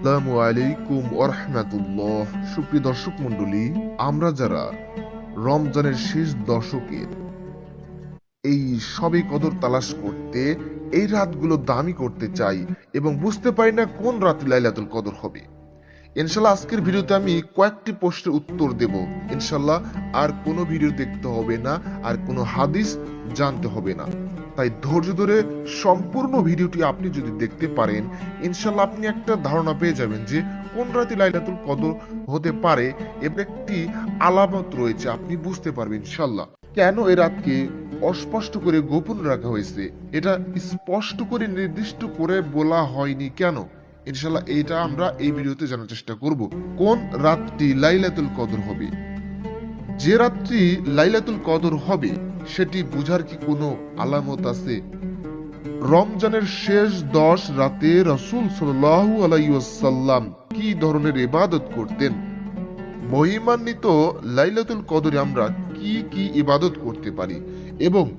আসসালামু আলাইকুম ওরহমাতুল্লাহ সুপ্রিয় দর্শক মণ্ডলী, আমরা যারা রমজানের শেষ দশকের এই সবে কদর তালাশ করতে, এই রাতগুলো দামি করতে চাই এবং বুঝতে পারি না কোন রাত লাইলাতুল কদর হবে। ইনশাল্লাহ আজকের ভিডিওতে আমি কয়েকটি প্রশ্নের উত্তর দেব। ইনশাল্লাহ আর কোনো ভিডিও দেখতে হবে না, আর কোনো হাদিস জানতে হবে না। তাই ধৈর্য ধরে সম্পূর্ণ ভিডিওটি আপনি যদি দেখতে পারেন ইনশাল্লাহ আপনি একটা ধারণা পেয়ে যাবেন যে কোন রাতে লাইলাতুল কদর হতে পারে এর একটি আলামত রয়েছে, আপনি বুঝতে পারবেন ইনশাল্লাহ কেন এ রাতকে অস্পষ্ট করে গোপন রাখা হয়েছে? এটা স্পষ্ট করে নির্দিষ্ট করে বলা হয়নি কেন? ইনশাল্লাহ এটা আমরা এই ভিডিওতে জানার চেষ্টা করব। কোন রাতটি লাইলাতুল কদর হবে? যে রাত্রি লাইলাতুল কদর হবে সেটি বুঝার কি কোনো আলামত আছে? রমজানের শেষ দশ রাতে রসুল আলাইসাল্লাম কি ধরনের ইবাদত করতেন? মহিমান্বিত লাইলাতুল কদরে আমরা কি কি ইবাদত করতে পারি? এবং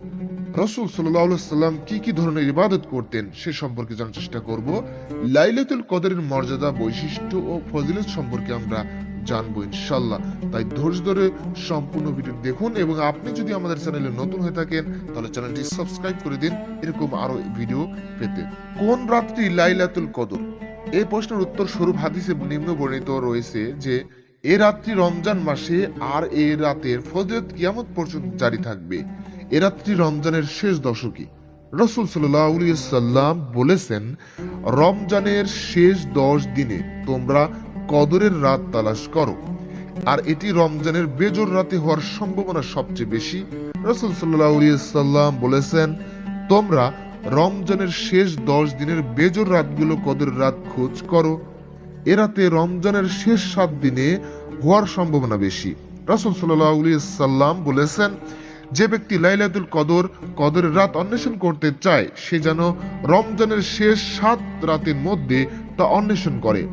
রসুল সাল্লাম কি কি ধরনের ইবাদত করতেন সে সম্পর্কে জানার চেষ্টা করব। লাইলাতুল কদরের মর্যাদা, বৈশিষ্ট্য ও ফজিলত সম্পর্কে আমরা জানব ইনশাল্লাহ। তাই ধৈর্য ধরে সম্পূর্ণ ভিডিও দেখুন এবং আপনি যদি আমাদের চ্যানেলে নতুন হয়ে থাকেন, তাহলে চ্যানেলটি সাবস্ক্রাইব করে দিন। এরকম আরও ভিডিও পেতে। কোন রাত্রি লাইলাতুল কদর? এই প্রশ্নের উত্তর স্বরূপ হাদিসে নিম্ন বর্ণিত রয়েছে যে, এ রাত্রি রমজান মাসে আর এ রাতের ফজরত কিয়ামত পর্যন্ত জারি থাকবে। এ রাত্রি রমজানের শেষ দশকে। রসুল সাল্লাম বলেছেন, রমজানের শেষ দশ দিনে তোমরা কদরের রাত তালাশ করো। আর এটি রমজানের বেজর রাতে হওয়ার সম্ভাবনা সবচেয়ে বেশি। রসুল সাল্লাম বলেছেন, তোমরা রমজানের শেষ দশ দিনের বেজর রাতগুলো কদরের রাত খোঁজ করো। এ রাতে রমজানের শেষ সাত দিনে হওয়ার সম্ভাবনা বেশি। রসুল সাল্লাম বলেছেন, যে ব্যক্তি লাইলাতুল কদর, কদরের রাত অন্বেষণ করতে চায়, সে যেন রমজানের শেষ সাত রাতের মধ্যে তা অন্বেষণ করে।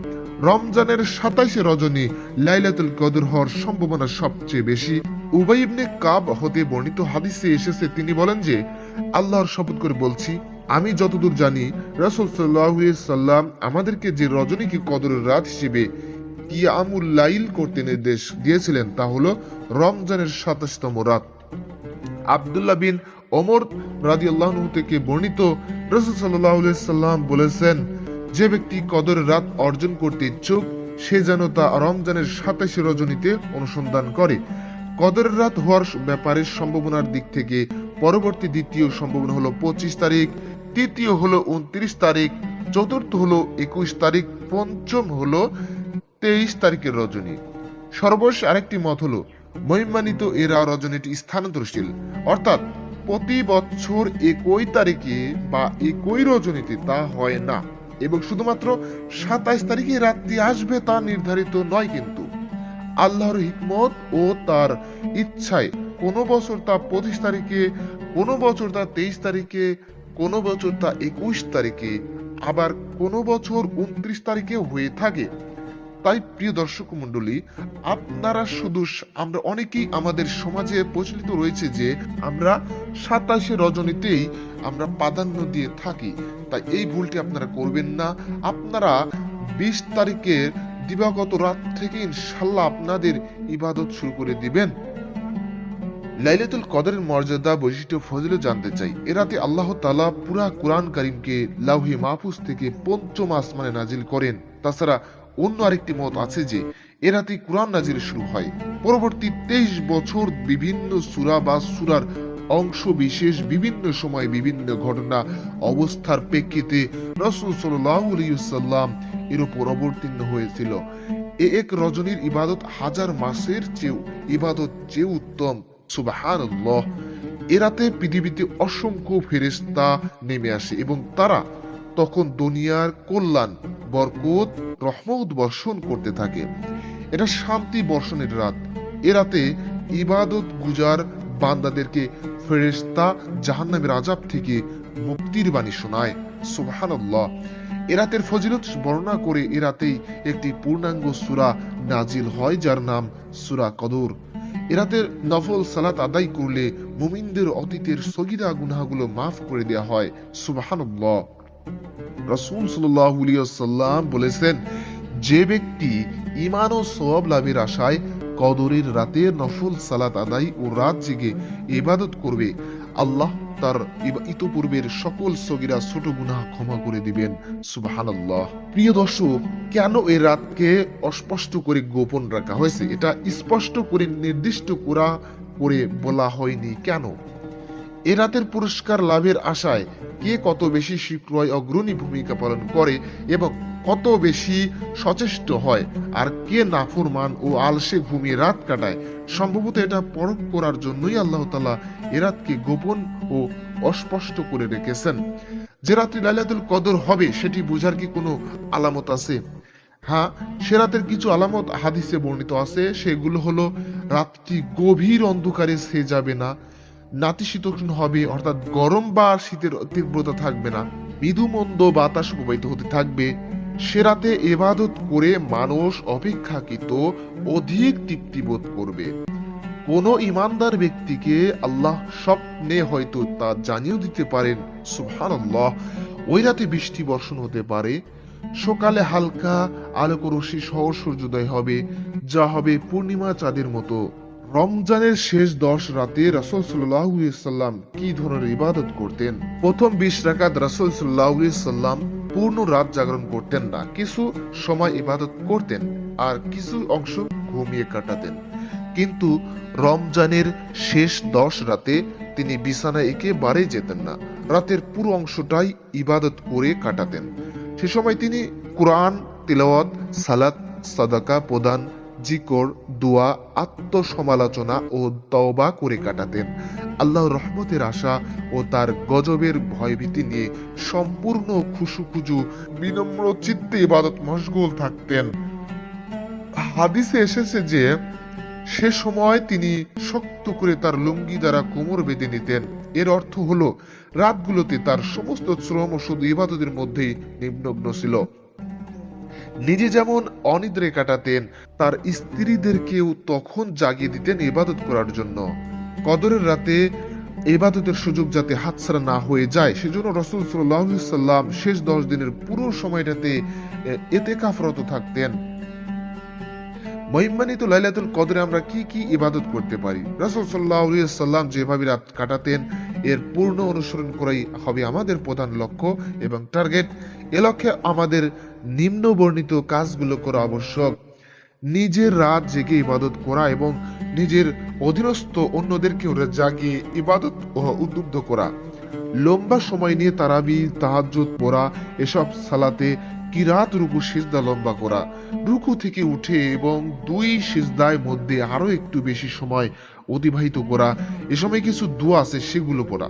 রমজানের সাতাইশে রজনী লাইলাতুল কদর হওয়ার সম্ভাবনা সবচেয়ে বেশি। উবাই ইবনে কাব হতে বর্ণিত হাদিসে এসেছে, তিনি বলেন যে, আল্লাহর শপথ করে বলছি, আমি যতদূর জানি, রাসূল সাল্লাম আমাদেরকে যে রজনীকে কদরের রাত হিসেবে কিয়ামুল লাইল করতে নির্দেশ দিয়েছিলেন, তা হলো রমজানের সাতাশতম রাত। আব্দুল্লাহ বিন ওমর রাদিয়াল্লাহু থেকে বর্ণিত রসুল আলাইহি সাল্লাম বলেছেন যে ব্যক্তি কদরের রাত অর্জন করতে ইচ্ছুক, সে যেন তা রমজানের সাতাশে রজনীতে অনুসন্ধান করে। কদরের রাত হওয়ার ব্যাপারে সম্ভাবনার দিক থেকে পরবর্তী দ্বিতীয় সম্ভাবনা হলো পঁচিশ তারিখ, তৃতীয় হলো উনত্রিশ তারিখ, চতুর্থ হলো একুশ তারিখ, পঞ্চম হলো তেইশ তারিখের রজনী। সর্বশেষ আরেকটি মত হলো মহিমানিত এরা রজনীটি স্থানান্তরশীল অর্থাৎ প্রতি বছর একই তারিখে বা একই রজনীতে তা হয় না। এবং শুধুমাত্র সাতাইশ তারিখে রাত্রি আসবে তা নির্ধারিত নয় কিন্তু। আল্লাহর হিকমত ও তার ইচ্ছায় কোনো বছর তা পঁচিশ তারিখে, কোনো বছর তা তেইশ তারিখে, কোনো বছর তা একুশ তারিখে, আবার কোনো বছর উনত্রিশ তারিখে হয়ে থাকে। তাই, প্রিয় দর্শক মন্ডলী আপনারা শুধু আমরা অনেকেই আমাদের সমাজে প্রচলিত রয়েছে যে, আমরা সাতাশে রজনীতেই আমরা প্রাধান্য দিয়ে থাকি। তাই এই ভুলটি আপনারা করবেন না। আপনারা বিশ তারিখের দিবাগত রাত থেকে ইনশাল্লাহ আপনাদের ইবাদত শুরু করে দিবেন। লাইলাতুল কদরের মর্যাদা, বৈশিষ্ট্য, ফজিলত জানতে চাই। এ রাতে আল্লাহ তালা পুরা কোরআন করিমকে লাউহি মাহফুজ থেকে পঞ্চম আসমানে নাজিল করেন। তাছাড়া অন্য আরেকটি মত আছে যে, এ রাতে কোরআন নাজিল শুরু হয়। পরবর্তী তেইশ বছর বিভিন্ন সুরা বা সুরার অংশ বিশেষ বিভিন্ন সময় বিভিন্ন ঘটনা অবস্থার প্রেক্ষিতে রসুল সাল্লাম এর উপর অবতীর্ণ হয়েছিল। এ এক রজনীর ইবাদত হাজার মাসের চেয়েও, ইবাদত চেয়ে উত্তম। সুবাহান এরাতে পৃথিবীতে অসংখ্য ফেরেস্তা নেমে আসে এবং তারা তখন দুনিয়ার কল্যাণ, বরকত, রহমত বর্ষণ করতে থাকে। এটা শান্তি বর্ষণের রাত। এ রাতে ইবাদত গুজার বান্দাদেরকে ফেরেস্তা জাহান্নামের আজাব থেকে মুক্তির বাণী শোনায়। সুবহানাল্লাহ। এরাতের ফজিলত বর্ণনা করে এরাতেই একটি পূর্ণাঙ্গ সুরা নাজিল হয়, যার নাম সুরা কদর। এরাতের নফল সালাত আদায় করলে মুমিনদের অতীতের সগিরা গুনাহগুলো মাফ করে দেয়া হয়। সুবহানাল্লাহ। রাসূল ওয়াসাল্লাম বলেছেন, যে ব্যক্তি ইমান ও সওয়াব লাভের আশায় কদরের রাতের নফল সালাত আদায় ও রাত জেগে ইবাদত করবে, আল্লাহ তার ইতপূর্বের সকল সগিরা ছোট গুনাহ ক্ষমা করে দিবেন। সুবহানাল্লাহ। প্রিয় দর্শক, কেন এই রাতকে অস্পষ্ট করে গোপন রাখা হয়েছে? এটা স্পষ্ট করে নির্দিষ্ট করা, করে বলা হয়নি। কেন? এ রাতের পুরস্কার লাভের আশায় কে কত বেশি শীঘ্রই অগ্রণী ভূমিকা পালন করে এবং কত বেশি সচেষ্ট হয় আর কে নাফরমান ও আলসে ঘুমিয়ে রাত কাটায়, সম্ভবত এটা পরখ করার জন্যই আল্লাহ তালা এ রাতকে গোপন ও অস্পষ্ট করে রেখেছেন। যে রাত্রি লাইলাতুল কদর হবে, সেটি বোঝার কি কোনো আলামত আছে? হ্যাঁ সে রাতের কিছু আলামত হাদিসে বর্ণিত আছে, সেগুলো হলো, রাতটি গভীর অন্ধকারে সে যাবে না নাতিশীতোষ্ণ হবে, অর্থাৎ গরম বা শীতের তীব্রতা থাকবে না। মৃদু মন্দ বাতাস প্রবাহিত হতে থাকবে। সে রাতে এবাদত করে মানুষ অপেক্ষাকৃত অধিক তৃপ্তি বোধ করবে। কোনো ইমানদার ব্যক্তিকে আল্লাহ স্বপ্নে হয়তো তা জানিয়েও দিতে পারেন, সুবহানাল্লাহ। ওই রাতে বৃষ্টি বর্ষণ হতে পারে। সকালে হালকা আলোক রশ্মি সহ সূর্যোদয় হবে, যা হবে পূর্ণিমা চাঁদের মতো। রমজানের শেষ দশ রাতে রাসুল সাল্লাম কি ধরনের ইবাদত করতেন? প্রথম বিশ রাকাত রাসুল সাল্লাম পূর্ণ রাত জাগরণ করতেন না। কিছু সময় ইবাদত করতেন আর কিছু অংশ ঘুমিয়ে কাটাতেন। কিন্তু রমজানের শেষ দশ রাতে তিনি বিছানায় একেবারে যেতেন না। রাতের পুরো অংশটাই ইবাদত করে কাটাতেন। সে সময় তিনি কোরআন, তিলাওয়াত, সালাত, সাদাকা প্রদান জিকর, দোয়া, আত্মসমালোচনা ও তওবা করে কাটাতেন। আল্লাহর রহমতের আশা ও তার গজবের ভয়ভীতি নিয়ে সম্পূর্ণ খুশুখুজু, বিনম্র চিত্তে ইবাদত মশগুল থাকতেন। হাদিসে এসেছে যে, সে সময় তিনি শক্ত করে তার লুঙ্গি দ্বারা কোমর বেঁধে নিতেন। এর অর্থ হলো, রাতগুলোতে তার সমস্ত শ্রম শুধু ইবাদতের মধ্যেই নিমগ্ন ছিল। নিজে যেমন অনিদ্রে কাটাতেন, তার স্ত্রীদেরকেও তখন জাগিয়ে দিতেন ইবাদত করার জন্য। কদরের রাতে ইবাদতের সুযোগ যাতে হাতছাড়া না হয়ে যায়, সেজন্য রসুল সাল্লাম শেষ দশ দিনের পুরো সময়টাতে এতে কাফরত থাকতেন। মহিমানিত লাইলাতুল কদরে আমরা কি কি ইবাদত করতে পারি? রাসূল আলাইহি সাল্লাম যেভাবে রাত কাটাতেন এর পূর্ণ অনুসরণ করাই হবে আমাদের প্রধান লক্ষ্য এবং টার্গেট। এ লক্ষ্যে আমাদের নিম্ন বর্ণিত কাজগুলো করা আবশ্যক। নিজের রাত জেগে ইবাদত করা এবং নিজের অধীনস্থ অন্যদেরকেও জাগিয়ে ইবাদত উদ্বুদ্ধ করা। লম্বা সময় নিয়ে তারাবি, তাহাজ্জুদ পড়া, এসব সালাতে কিরাত রুকু সিজদা লম্বা করা। রুকু থেকে উঠে এবং দুই সিজদায় মধ্যে আরও একটু বেশি সময় অতিবাহিত করা, এ সময় কিছু দোয়া আছে সেগুলো পড়া।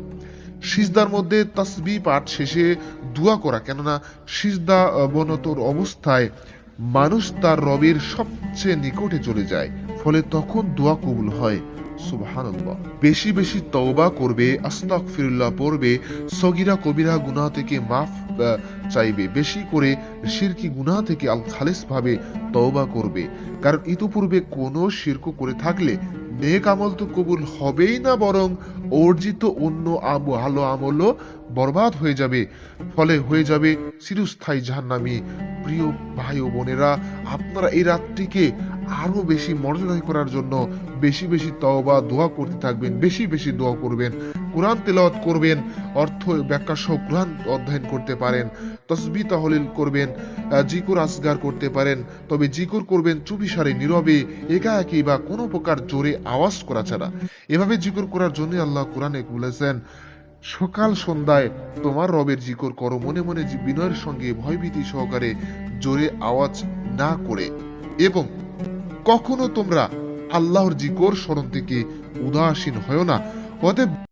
সিজদার মধ্যে তাসবি পাঠ শেষে দোয়া করা, কেননা সিজদা অবনতর অবস্থায় মানুষ তার রবের সবচেয়ে নিকটে চলে যায়। ফলে তখন দোয়া কবুল হয়। সুবহানাল্লাহ। বেশি বেশি তওবা করবে, আস্তাগফিরুল্লাহ পড়বে, সগিরা কবিরা গুনাহ থেকে মাফ চাইবে। বেশি করে শিরকি গুনাহ থেকে আল খালিস ভাবে তওবা করবে। কারণ ইতোপূর্বে কোনো শিরক করে থাকলে নেক আমল তো কবুল হবেই না, বরং অর্জিত অন্য আব ভালো আমলও বরবাদ হয়ে যাবে। ফলে হয়ে যাবে চিরস্থায়ী জাহান্নামী। প্রিয় ভাই ও বোনেরা, আপনারা এই রাতটিকে আরও বেশি মর্যাদা করার জন্য বেশি বেশি তওবা, দোয়া করতে থাকবেন, বেশি বেশি দোয়া করবেন, কোরআন তেলাওয়াত করবেন, অর্থ ব্যাখ্যা সহ কোরআন অধ্যয়ন করতে পারেন, তসবি তাহলিল করবেন জিকুর আসগার করতে পারেন, তবে জিকুর করবেন চুপিসারে, নীরবে একা একই বা কোনো প্রকার জোরে আওয়াজ করা ছাড়া। এভাবে জিকুর করার জন্য আল্লাহ কোরআনে বলেছেন, সকাল সন্ধ্যায় তোমার রবের জিকর করো, মনে মনে বিনয়ের সঙ্গে ভয়ভীতি সহকারে জোরে আওয়াজ না করে। এবং কখনো তোমরা আল্লাহর জিকর স্মরণ থেকে উদাসীন হয় না। অতএব